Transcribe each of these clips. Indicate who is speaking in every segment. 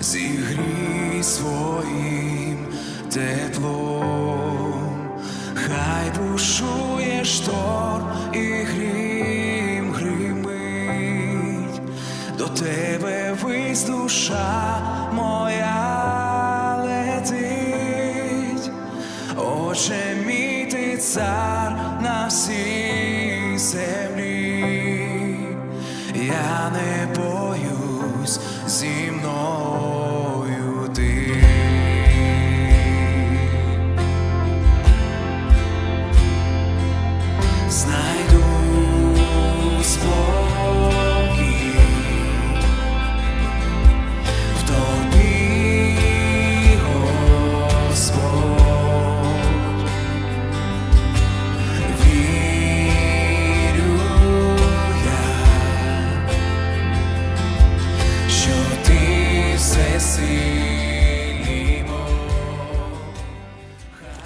Speaker 1: зігрій своїм теплом, хай бушує шторм і грім гримить, до тебе вись душа моя летить, Отче мій ти цар на всій землі, я не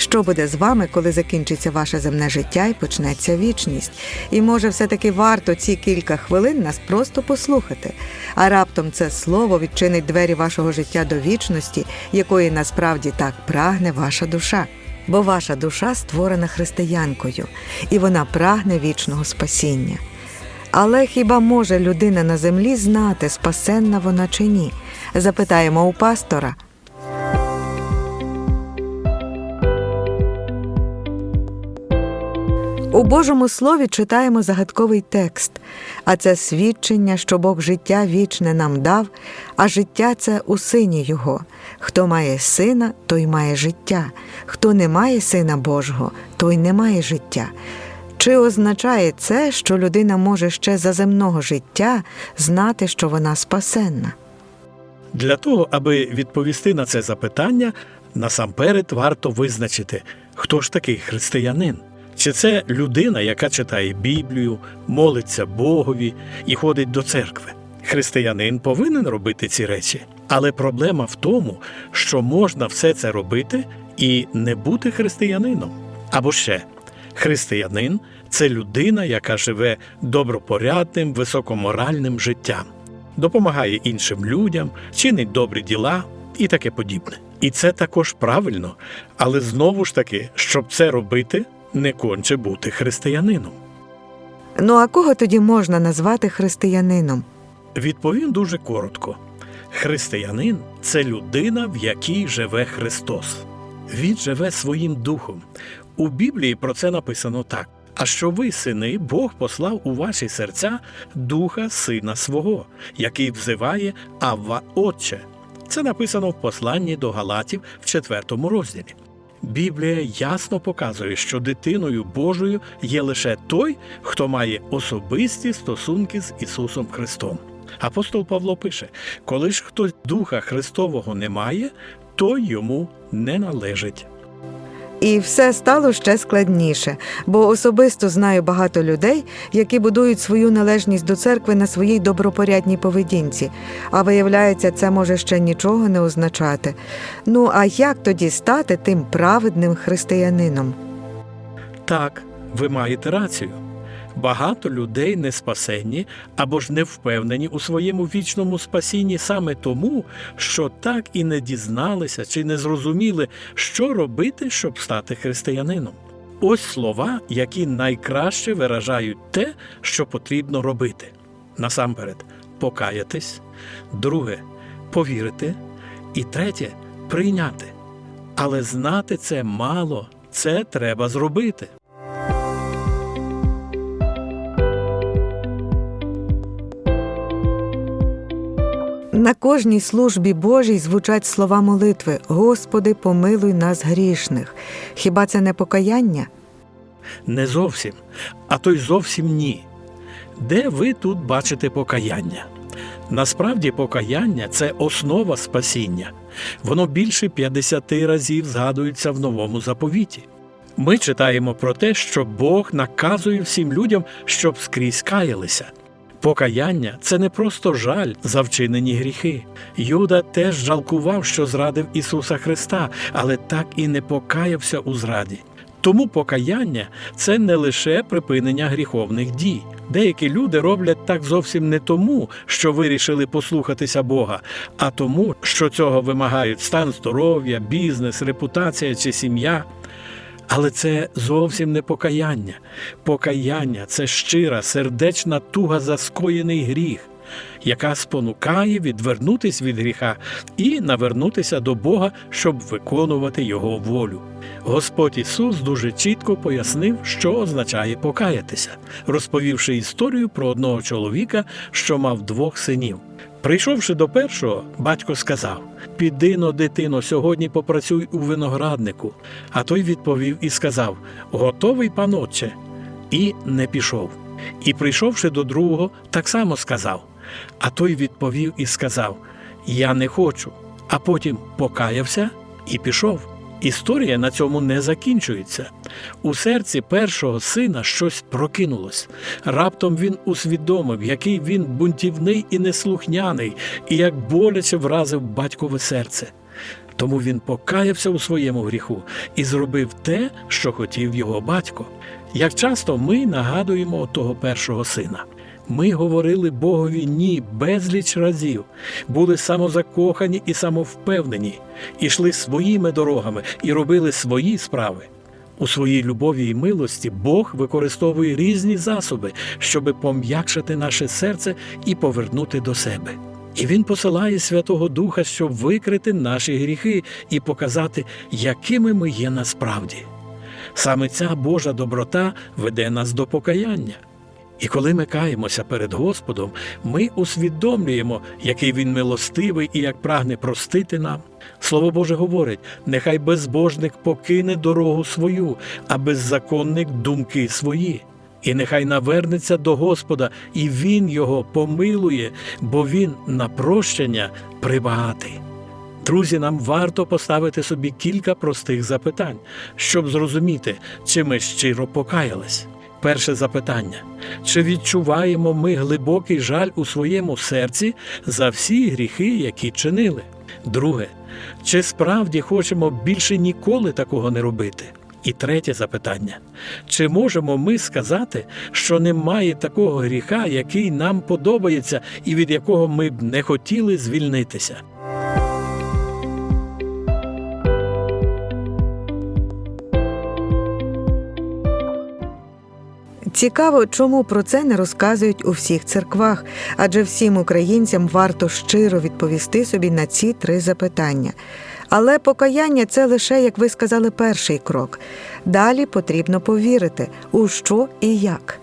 Speaker 2: що буде з вами, коли закінчиться ваше земне життя і почнеться вічність? І може, все-таки варто ці кілька хвилин нас просто послухати. А раптом це слово відчинить двері вашого життя до вічності, якої насправді так прагне ваша душа. Бо ваша душа створена християнкою, і вона прагне вічного спасіння. Але хіба може людина на землі знати, спасенна вона чи ні? Запитаємо у пастора. У Божому Слові читаємо загадковий текст, а це свідчення, що Бог життя вічне нам дав, а життя це у сині Його. Хто має сина, той має життя, хто не має сина Божого, той не має життя. Чи означає це, що людина може ще за земного життя знати, що вона спасенна?
Speaker 3: Для того, аби відповісти на це запитання, насамперед варто визначити, хто ж такий християнин. Чи це людина, яка читає Біблію, молиться Богові і ходить до церкви? Християнин повинен робити ці речі, але проблема в тому, що можна все це робити і не бути християнином. Або ще християнин це людина, яка живе добропорядним, високоморальним життям допомагає іншим людям, чинить добрі діла і таке подібне. І це також правильно, але знову ж таки, щоб це робити, не конче бути християнином.
Speaker 2: Ну а кого тоді можна назвати християнином?
Speaker 3: Відповім дуже коротко: християнин це людина, в якій живе Христос. Він живе своїм духом. У Біблії про це написано так. А що ви, сини, Бог послав у ваші серця духа сина свого, який взиває Авва Отче. Це написано в посланні до Галатів в четвертому розділі. Біблія ясно показує, що дитиною Божою є лише той, хто має особисті стосунки з Ісусом Христом. Апостол Павло пише: коли ж хтось Духа Христового не має, той йому не належить.
Speaker 2: І все стало ще складніше, бо особисто знаю багато людей, які будують свою належність до церкви на своїй добропорядній поведінці. А виявляється, це може ще нічого не означати. Ну а як тоді стати тим праведним християнином?
Speaker 3: Так, ви маєте рацію. Багато людей не спасенні або ж не впевнені у своєму вічному спасінні саме тому, що так і не дізналися чи не зрозуміли, що робити, щоб стати християнином. Ось слова, які найкраще виражають те, що потрібно робити. Насамперед, покаятись, друге повірити, і третє прийняти. Але знати це мало, це треба зробити.
Speaker 2: На кожній службі Божій звучать слова молитви Господи, помилуй нас грішних. Хіба це не покаяння?
Speaker 3: Не зовсім, а то й зовсім ні. Де ви тут бачите покаяння? Насправді покаяння це основа спасіння. Воно більше 50 разів згадується в новому заповіті. Ми читаємо про те, що Бог наказує всім людям, щоб скрізь каялися. Покаяння це не просто жаль за вчинені гріхи. Юда теж жалкував, що зрадив Ісуса Христа, але так і не покаявся у зраді. Тому покаяння це не лише припинення гріховних дій. Деякі люди роблять так зовсім не тому, що вирішили послухатися Бога, а тому, що цього вимагають стан здоров'я, бізнес, репутація чи сім'я. Але це зовсім не покаяння. Покаяння це щира, сердечна туга за скоєний гріх, яка спонукає відвернутись від гріха і навернутися до Бога, щоб виконувати Його волю. Господь Ісус дуже чітко пояснив, що означає покаятися, розповівши історію про одного чоловіка, що мав двох синів. Прийшовши до першого, батько сказав: Піди но, дитино, сьогодні попрацюй у винограднику. А той відповів і сказав: Готовий, панотче, і не пішов. І прийшовши до другого, так само сказав. А той відповів і сказав: Я не хочу. А потім покаявся і пішов. Історія на цьому не закінчується. У серці першого сина щось прокинулось. Раптом він усвідомив, який він бунтівний і неслухняний, і як боляче вразив батькове серце. Тому він покаявся у своєму гріху і зробив те, що хотів його батько. Як часто ми нагадуємо того першого сина. Ми говорили Богові ні безліч разів, були самозакохані і самовпевнені, ішли своїми дорогами і робили свої справи. У своїй любові і милості Бог використовує різні засоби, щоби пом'якшити наше серце і повернути до себе. І Він посилає Святого Духа, щоб викрити наші гріхи і показати, якими ми є насправді. Саме ця Божа доброта веде нас до покаяння. І коли ми каємося перед Господом, ми усвідомлюємо, який він милостивий і як прагне простити нам. Слово Боже говорить: нехай безбожник покине дорогу свою, а беззаконник думки свої. І нехай навернеться до Господа, і Він його помилує, бо Він на прощення прибагатий. Друзі, нам варто поставити собі кілька простих запитань, щоб зрозуміти, чи ми щиро покаялись. Перше запитання: чи відчуваємо ми глибокий жаль у своєму серці за всі гріхи, які чинили? Друге, чи справді хочемо більше ніколи такого не робити? І третє запитання: чи можемо ми сказати, що немає такого гріха, який нам подобається і від якого ми б не хотіли звільнитися?
Speaker 2: Цікаво, чому про це не розказують у всіх церквах, адже всім українцям варто щиро відповісти собі на ці три запитання. Але покаяння це лише, як ви сказали, перший крок. Далі потрібно повірити, у що і як.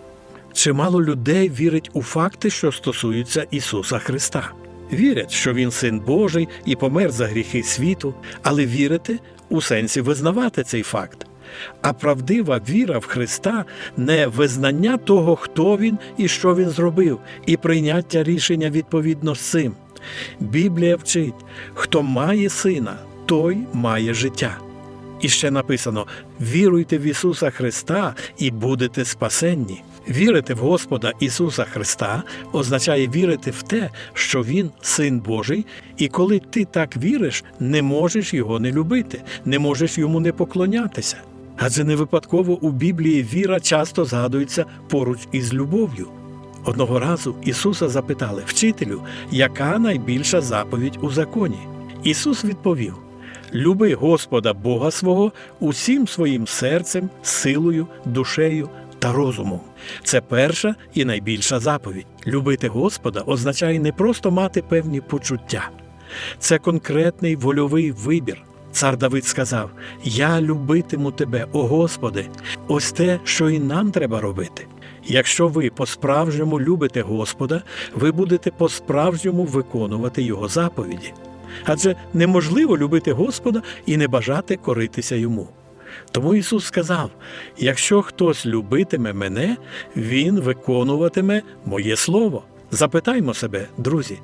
Speaker 3: Чимало людей вірить у факти, що стосуються Ісуса Христа. Вірять, що Він син Божий і помер за гріхи світу, але вірити у сенсі визнавати цей факт. А правдива віра в Христа не визнання того, хто він і що він зробив, і прийняття рішення відповідно з цим. Біблія вчить, хто має сина, той має життя. І ще написано: віруйте в Ісуса Христа і будете спасенні. Вірити в Господа Ісуса Христа означає вірити в те, що Він син Божий, і коли ти так віриш, не можеш його не любити, не можеш йому не поклонятися. Адже не випадково у Біблії віра часто згадується поруч із любов'ю. Одного разу Ісуса запитали вчителю, яка найбільша заповідь у законі. Ісус відповів: Люби Господа Бога свого усім своїм серцем, силою, душею та розумом. Це перша і найбільша заповідь. Любити Господа означає не просто мати певні почуття, це конкретний вольовий вибір. Цар Давид сказав: Я любитиму тебе, о Господи, ось те, що і нам треба робити. Якщо ви по-справжньому любите Господа, ви будете по-справжньому виконувати Його заповіді. Адже неможливо любити Господа і не бажати коритися йому. Тому Ісус сказав: якщо хтось любитиме мене, Він виконуватиме моє Слово. Запитаймо себе, друзі,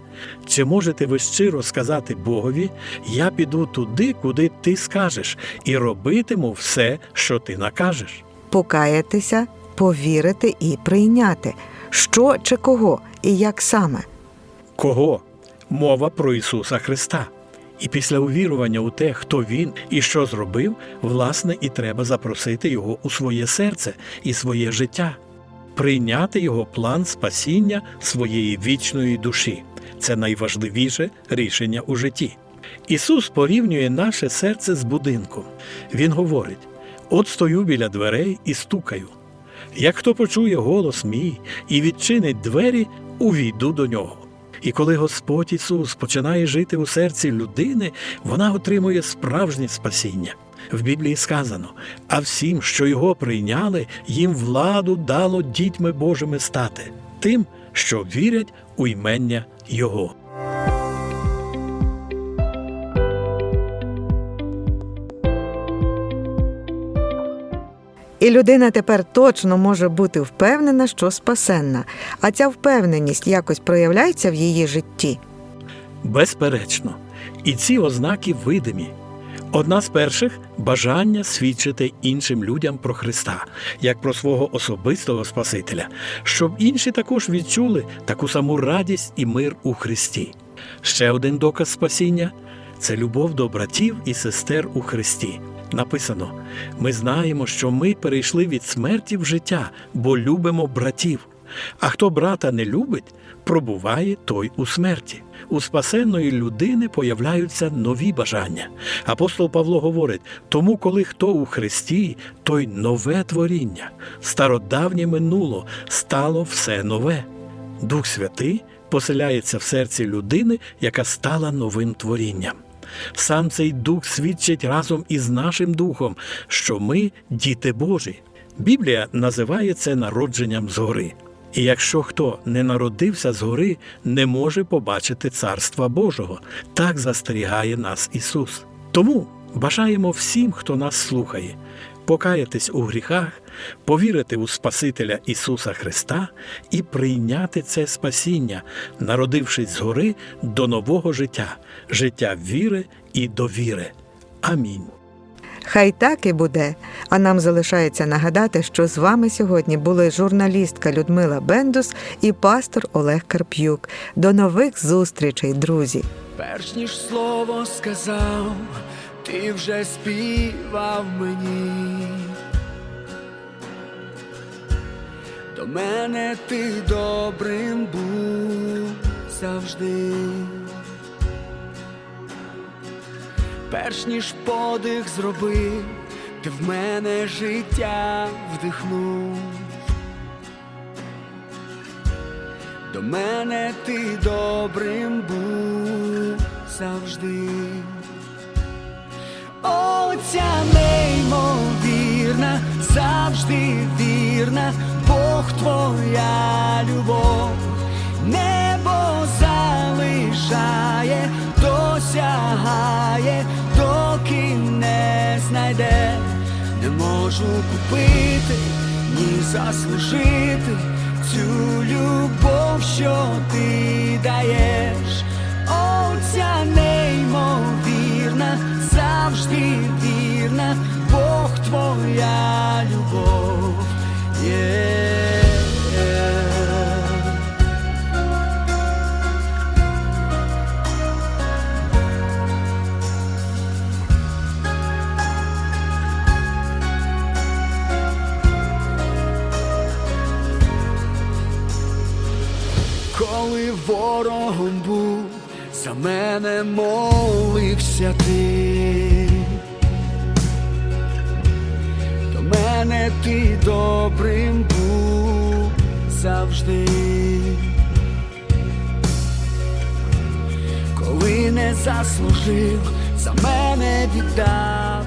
Speaker 3: чи можете ви щиро сказати Богові, я піду туди, куди ти скажеш, і робитиму все, що ти накажеш.
Speaker 2: Покаятися, повірити і прийняти, що чи кого і як саме.
Speaker 3: Кого? Мова про Ісуса Христа. І після увірування у те, хто Він і що зробив, власне, і треба запросити Його у своє серце і своє життя, прийняти Його план спасіння своєї вічної душі. Це найважливіше рішення у житті. Ісус порівнює наше серце з будинком. Він говорить: от стою біля дверей і стукаю. Як хто почує голос мій і відчинить двері, увійду до нього. І коли Господь Ісус починає жити у серці людини, вона отримує справжнє спасіння. В Біблії сказано: а всім, що його прийняли, їм владу дало дітьми Божими стати, тим, що вірять у ймення Його.
Speaker 2: І людина тепер точно може бути впевнена, що спасенна, а ця впевненість якось проявляється в її житті.
Speaker 3: Безперечно, і ці ознаки видимі. Одна з перших бажання свідчити іншим людям про Христа, як про свого особистого Спасителя, щоб інші також відчули таку саму радість і мир у Христі. Ще один доказ спасіння це любов до братів і сестер у Христі. Написано: ми знаємо, що ми перейшли від смерті в життя, бо любимо братів. А хто брата не любить, пробуває той у смерті. У спасенної людини появляються нові бажання. Апостол Павло говорить: тому, коли хто у Христі, той нове творіння, стародавнє минуло, стало все нове. Дух Святий поселяється в серці людини, яка стала новим творінням. Сам цей дух свідчить разом із нашим духом, що ми діти Божі. Біблія називає це народженням згори. І якщо хто не народився згори, не може побачити Царства Божого, так застерігає нас Ісус. Тому бажаємо всім, хто нас слухає, покаятись у гріхах, повірити у Спасителя Ісуса Христа і прийняти це спасіння, народившись згори до нового життя, життя віри і довіри. Амінь.
Speaker 2: Хай так і буде. А нам залишається нагадати, що з вами сьогодні були журналістка Людмила Бендус і пастор Олег Карп'юк. До нових зустрічей, друзі!
Speaker 4: Перш ніж слово сказав, ти вже співав мені. До мене ти добрим був завжди. Перш ніж подих зробив, ти в мене життя вдихнув. До мене ти добрим був завжди. О, ця неймовірна, завжди вірна, Бог твоя любов, небо залишає, досягає, знайде, не можу купити, ні заслужити цю любов, що ти даєш. О, ця неймовірна, завжди вірна, Бог твоя любов є. Коли ворогом був, за мене молився ти. До мене ти добрим був завжди. Коли не заслужив, за мене віддав.